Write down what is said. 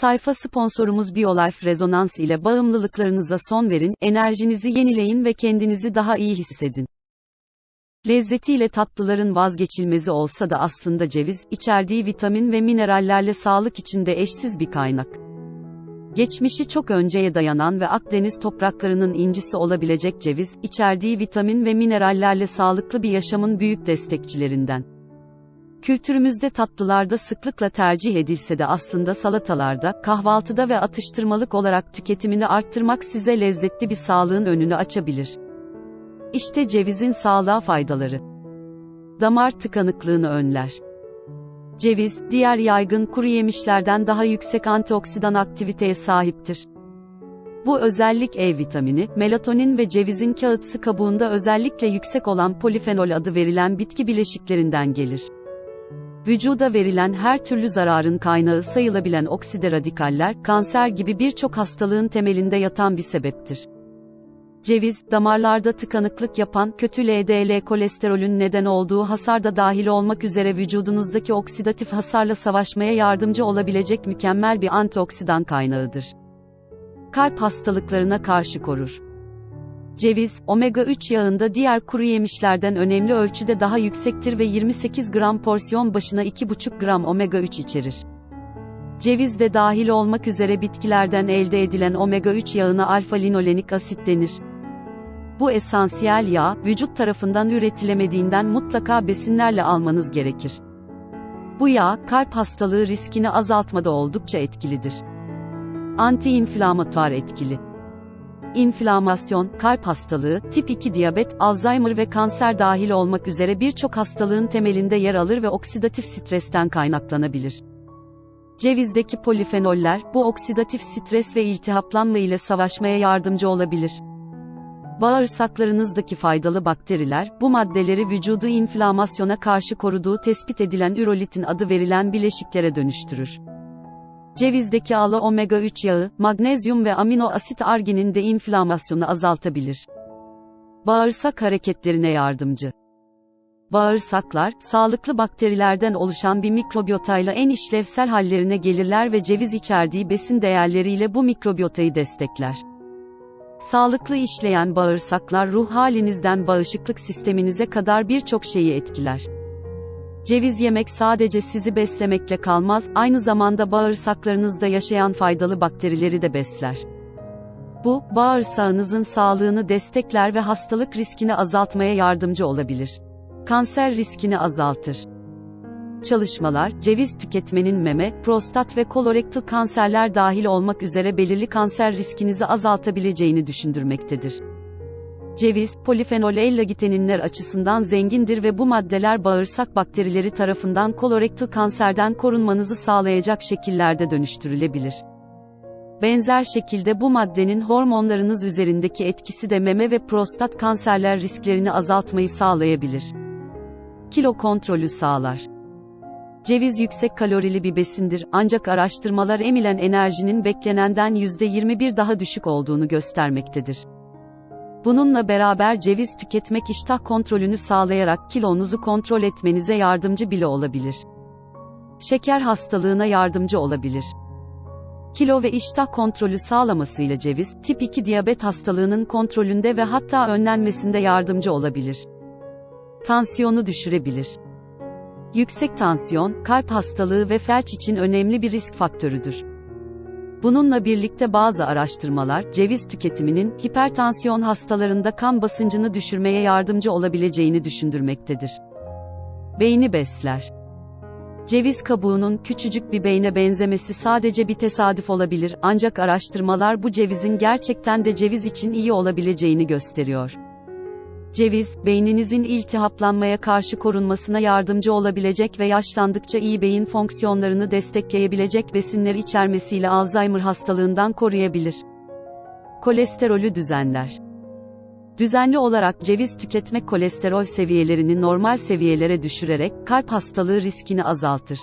Sayfa sponsorumuz BioLife Rezonans ile bağımlılıklarınıza son verin, enerjinizi yenileyin ve kendinizi daha iyi hissedin. Lezzetiyle tatlıların vazgeçilmezi olsa da aslında ceviz, içerdiği vitamin ve minerallerle sağlık içinde eşsiz bir kaynak. Geçmişi çok önceye dayanan ve Akdeniz topraklarının incisi olabilecek ceviz, içerdiği vitamin ve minerallerle sağlıklı bir yaşamın büyük destekçilerinden. Kültürümüzde tatlılarda sıklıkla tercih edilse de aslında salatalarda, kahvaltıda ve atıştırmalık olarak tüketimini arttırmak size lezzetli bir sağlığın önünü açabilir. İşte cevizin sağlığa faydaları. Damar tıkanıklığını önler. Ceviz, diğer yaygın kuru yemişlerden daha yüksek antioksidan aktiviteye sahiptir. Bu özellik E vitamini, melatonin ve cevizin kağıtsı kabuğunda özellikle yüksek olan polifenol adı verilen bitki bileşiklerinden gelir. Vücuda verilen her türlü zararın kaynağı sayılabilen okside radikaller, kanser gibi birçok hastalığın temelinde yatan bir sebeptir. Ceviz, damarlarda tıkanıklık yapan, kötü LDL kolesterolün neden olduğu hasar da dahil olmak üzere vücudunuzdaki oksidatif hasarla savaşmaya yardımcı olabilecek mükemmel bir antioksidan kaynağıdır. Kalp hastalıklarına karşı korur. Ceviz, omega-3 yağında diğer kuru yemişlerden önemli ölçüde daha yüksektir ve 28 gram porsiyon başına 2,5 gram omega-3 içerir. Ceviz de dahil olmak üzere bitkilerden elde edilen omega-3 yağına alfa-linolenik asit denir. Bu esansiyel yağ, vücut tarafından üretilemediğinden mutlaka besinlerle almanız gerekir. Bu yağ, kalp hastalığı riskini azaltmada oldukça etkilidir. Anti-inflamatuar etkili. İnflamasyon, kalp hastalığı, tip 2 diyabet, Alzheimer ve kanser dahil olmak üzere birçok hastalığın temelinde yer alır ve oksidatif stresten kaynaklanabilir. Cevizdeki polifenoller, bu oksidatif stres ve iltihaplanma ile savaşmaya yardımcı olabilir. Bağırsaklarınızdaki faydalı bakteriler, bu maddeleri vücudu inflamasyona karşı koruduğu tespit edilen ürolitin adı verilen bileşiklere dönüştürür. Cevizdeki ala omega-3 yağı, magnezyum ve amino asit arginin de inflamasyonu azaltabilir. Bağırsak hareketlerine yardımcı. Bağırsaklar, sağlıklı bakterilerden oluşan bir mikrobiyotayla en işlevsel hallerine gelirler ve ceviz içerdiği besin değerleriyle bu mikrobiyotayı destekler. Sağlıklı işleyen bağırsaklar ruh halinizden bağışıklık sisteminize kadar birçok şeyi etkiler. Ceviz yemek sadece sizi beslemekle kalmaz, aynı zamanda bağırsaklarınızda yaşayan faydalı bakterileri de besler. Bu, bağırsağınızın sağlığını destekler ve hastalık riskini azaltmaya yardımcı olabilir. Kanser riskini azaltır. Çalışmalar, ceviz tüketmenin meme, prostat ve kolorektal kanserler dahil olmak üzere belirli kanser riskinizi azaltabileceğini düşündürmektedir. Ceviz, polifenol ellagiteninler açısından zengindir ve bu maddeler bağırsak bakterileri tarafından kolorektal kanserden korunmanızı sağlayacak şekillerde dönüştürülebilir. Benzer şekilde bu maddenin hormonlarınız üzerindeki etkisi de meme ve prostat kanserler risklerini azaltmayı sağlayabilir. Kilo kontrolü sağlar. Ceviz yüksek kalorili bir besindir, ancak araştırmalar emilen enerjinin beklenenden %21 daha düşük olduğunu göstermektedir. Bununla beraber ceviz tüketmek iştah kontrolünü sağlayarak kilonuzu kontrol etmenize yardımcı bile olabilir. Şeker hastalığına yardımcı olabilir. Kilo ve iştah kontrolü sağlamasıyla ceviz, tip 2 diyabet hastalığının kontrolünde ve hatta önlenmesinde yardımcı olabilir. Tansiyonu düşürebilir. Yüksek tansiyon, kalp hastalığı ve felç için önemli bir risk faktörüdür. Bununla birlikte bazı araştırmalar, ceviz tüketiminin, hipertansiyon hastalarında kan basıncını düşürmeye yardımcı olabileceğini düşündürmektedir. Beyni besler. Ceviz kabuğunun küçücük bir beyne benzemesi sadece bir tesadüf olabilir, ancak araştırmalar bu cevizin gerçekten de ceviz için iyi olabileceğini gösteriyor. Ceviz, beyninizin iltihaplanmaya karşı korunmasına yardımcı olabilecek ve yaşlandıkça iyi beyin fonksiyonlarını destekleyebilecek besinler içermesiyle Alzheimer hastalığından koruyabilir. Kolesterolü düzenler. Düzenli olarak ceviz tüketmek kolesterol seviyelerini normal seviyelere düşürerek kalp hastalığı riskini azaltır.